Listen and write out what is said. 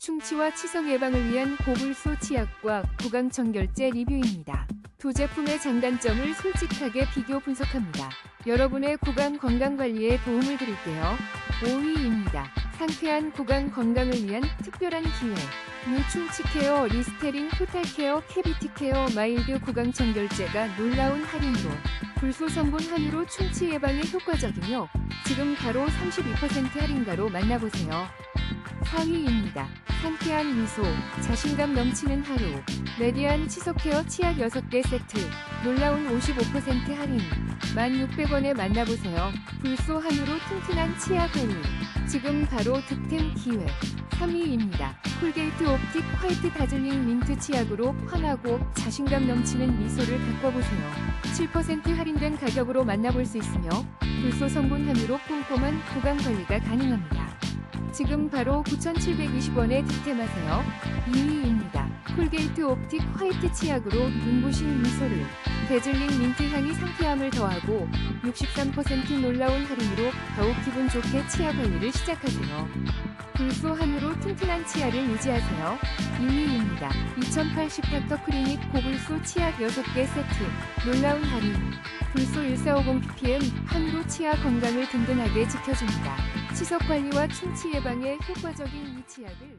충치와 치석 예방을 위한 고불소 치약과 구강청결제 리뷰입니다. 두 제품의 장단점을 솔직하게 비교 분석합니다. 여러분의 구강 건강 관리에 도움을 드릴게요. 5위입니다. 상쾌한 구강 건강을 위한 특별한 기회. 뉴 충치 케어 리스테린 토탈 케어 캐비티 케어 마일드 구강 청결제가 놀라운 할인으로 불소 성분 함유로 충치 예방에 효과적이며 지금 바로 32% 할인가로 만나보세요. 4위입니다. 상쾌한 미소, 자신감 넘치는 하루. 레디안 치석케어 치약 6개 세트. 놀라운 55% 할인. 1,600원에 만나보세요. 불소 함유로 튼튼한 치약 젤리. 지금 바로 득템 기회. 3위입니다. 콜게이트 옵틱 화이트 다즐링 민트 치약으로 환하고 자신감 넘치는 미소를 바꿔보세요. 7% 할인된 가격으로 만나볼 수 있으며 불소 성분 함유로 꼼꼼한 구강 관리가 가능합니다. 지금 바로 9,720원에 득템하세요. 2위입니다. 콜게이트 옵틱 화이트 치약으로 눈부신 미소를 데즐링 민트 향이 상쾌함을 더하고 63% 놀라운 할인으로 더욱 기분 좋게 치아 관리를 시작하세요. 불소 함유로 튼튼한 치아를 유지하세요. 2위입니다. 2080 닥터 클리닉 고불소 치약 6개 세트. 놀라운 할인. 불소 1450ppm 함유로 치아 건강을 든든하게 지켜줍니다. 치석 관리와 충치 예방에 효과적인 이 치약을